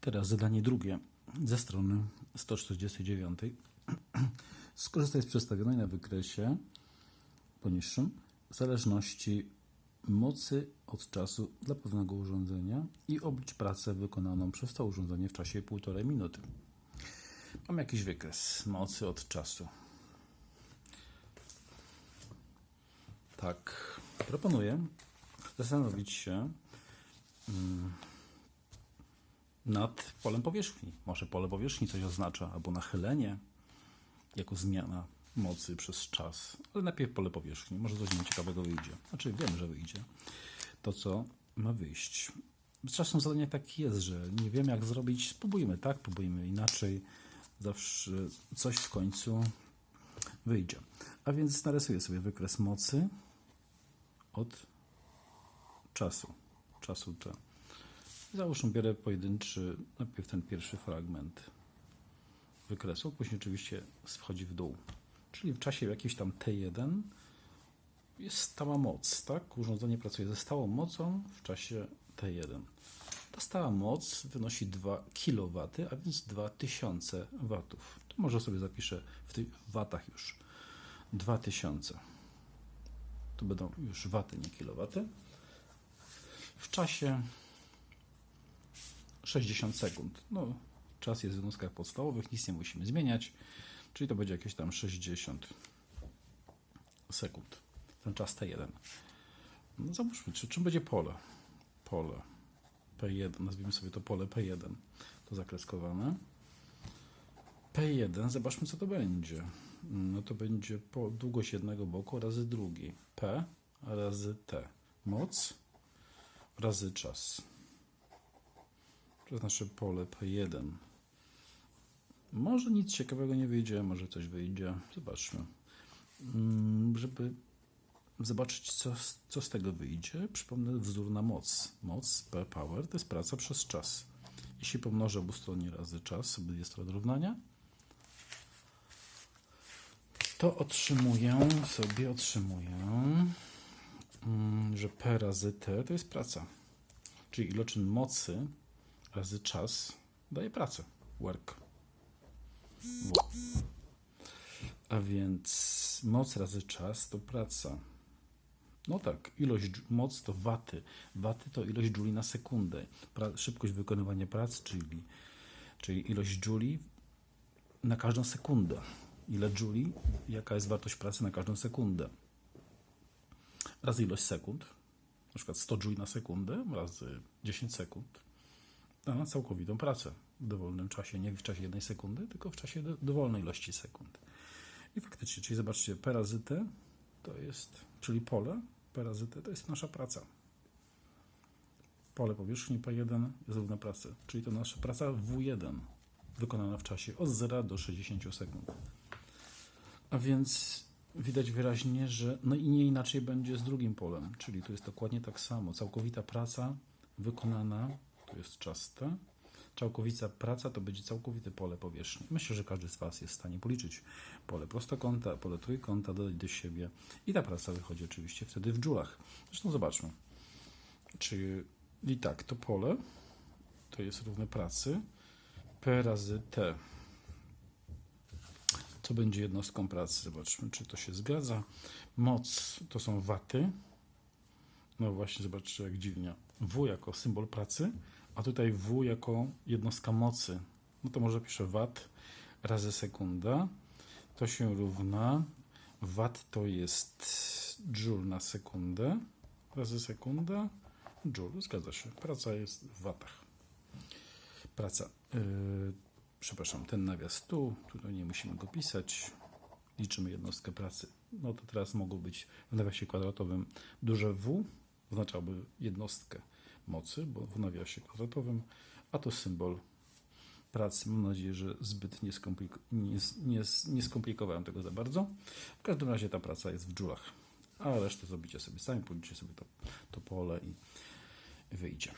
Teraz zadanie drugie ze strony 149. Skorzystaj z przedstawionej na wykresie poniższym zależności mocy od czasu dla pewnego urządzenia i oblicz pracę wykonaną przez to urządzenie w czasie 1,5 minuty. Mam jakiś wykres mocy od czasu. Tak, proponuję zastanowić się mm, nad polem powierzchni. Może pole powierzchni coś oznacza, albo nachylenie jako zmiana mocy przez czas. Ale najpierw pole powierzchni. Może coś ciekawego wyjdzie. Znaczy wiem, że wyjdzie. To, co ma wyjść. Czasem zadanie tak jest, że nie wiemy jak zrobić. Spróbujmy tak, próbujmy inaczej. Zawsze coś w końcu wyjdzie. A więc narysuję sobie wykres mocy od czasu. Czasu T. Załóżmy, biorę pojedynczy, najpierw ten pierwszy fragment wykresu, później oczywiście schodzi w dół. Czyli w czasie jakimś tam T1 jest stała moc, tak? Urządzenie pracuje ze stałą mocą w czasie T1. Ta stała moc wynosi 2 kW, a więc 2000 watów. To może sobie zapiszę w tych watach już 2000. To będą już waty, nie kilowaty. W czasie 60 sekund. No, czas jest w jednostkach podstawowych, nic nie musimy zmieniać, czyli to będzie jakieś tam 60 sekund. Ten czas T1. No, załóżmy, czy, czym będzie pole? Pole P1, nazwijmy sobie to pole P1. To zakreskowane. P1, zobaczmy co to będzie. No to będzie po długość jednego boku razy drugi. P razy T. Moc razy czas. Jest nasze pole P1. Może nic ciekawego nie wyjdzie, może coś wyjdzie. Zobaczmy. Mm, Żeby zobaczyć, co, co z tego wyjdzie, przypomnę wzór na moc. Moc P power to jest praca przez czas. Jeśli pomnożę obustronnie razy czas, obydwie strony równania, to otrzymuję sobie, otrzymuję, mm, że P razy T to jest praca. Czyli iloczyn mocy razy czas daje pracę. Work. W. A więc moc razy czas to praca. No tak, ilość moc to waty. Waty to ilość jouli na sekundę. Pra, szybkość wykonywania prac, czyli, czyli ilość jouli na każdą sekundę. Ile jouli, jaka jest wartość pracy na każdą sekundę. Razy ilość sekund, na przykład 100 jouli na sekundę, razy 10 sekund, na całkowitą pracę w dowolnym czasie, nie w czasie jednej sekundy, tylko w czasie do, dowolnej ilości sekund. I faktycznie, czyli zobaczcie, P razy T to jest, czyli pole, P razy T to jest nasza praca. Pole powierzchni P1 jest równa pracy, czyli to nasza praca W1 wykonana w czasie od 0 do 60 sekund. A więc widać wyraźnie, że no i nie inaczej będzie z drugim polem, czyli tu jest dokładnie tak samo. Całkowita praca wykonana, tu jest czas T, całkowita praca to będzie całkowite pole powierzchni. Myślę, że każdy z Was jest w stanie policzyć pole prostokąta, pole trójkąta, dodać do siebie i ta praca wychodzi oczywiście wtedy w dżulach. Zresztą zobaczmy. Czyli tak, to pole to jest równe pracy P razy T. Co będzie jednostką pracy? Zobaczmy, czy to się zgadza. Moc to są waty. No właśnie, zobaczcie, jak dziwnie. W jako symbol pracy, a tutaj W jako jednostka mocy. No to może piszę wat razy sekunda. To się równa. Watt to jest joule na sekundę. Razy sekunda. Joule, zgadza się. Praca jest w watach. Praca. Yy, przepraszam, ten nawias tu. Tutaj nie musimy go pisać. Liczymy jednostkę pracy. No to teraz mogło być w nawiasie kwadratowym duże W, oznaczałoby jednostkę mocy, bo w nawiasie kwadratowym, a to symbol pracy. Mam nadzieję, że zbyt nie, nie, nie, nie skomplikowałem tego za bardzo. W każdym razie ta praca jest w dżulach, a resztę zrobicie sobie sami, policzcie sobie to, to pole i wyjdzie.